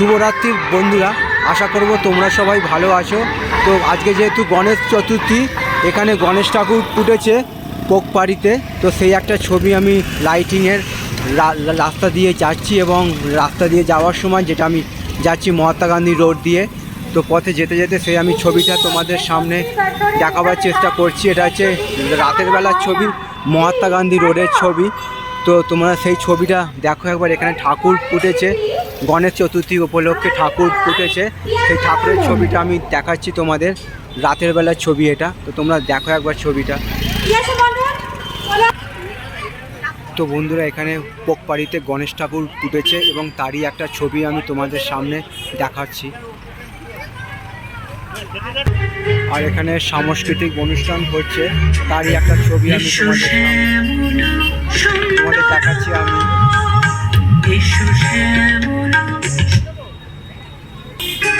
শুভরাত্রির বন্ধুরা, আশা করব তোমরা সবাই ভালো আছো। তো আজকে যেহেতু গণেশ চতুর্থী, এখানে গণেশ ঠাকুর ফুটেছে পোকপাড়িতে তো সেই একটা ছবি আমি লাইটিংয়ের রাস্তা দিয়ে যাচ্ছি এবং রাস্তা দিয়ে যাওয়ার সময় যেটা আমি যাচ্ছি মহাত্মা গান্ধী রোড দিয়ে, তো পথে যেতে যেতে সেই আমি ছবিটা তোমাদের সামনে দেখাবার চেষ্টা করছি। এটা হচ্ছে রাতের বেলার ছবি, মহাত্মা গান্ধী রোডের ছবি। তো তোমরা সেই ছবিটা দেখো একবার, এখানে ঠাকুর ফুটেছে। গণেশ চতুর্থী উপলক্ষে ঠাকুর ফুটেছে। সেই ঠাকুরের ছবিটা আমি দেখাচ্ছি তোমাদের। রাতের বেলার ছবি এটা। তো তোমরা দেখো একবার ছবিটা। তো বন্ধুরা এখানে পোকপাড়িতে গণেশ ঠাকুর ফুটেছে এবং তারই একটা ছবি আমি তোমাদের সামনে দেখাচ্ছি। আর এখানে সাংস্কৃতিক অনুষ্ঠান হচ্ছে। তারই একটা ছবি আমি তোমাদের তোমাদের দেখাচ্ছি আমি। Yeah.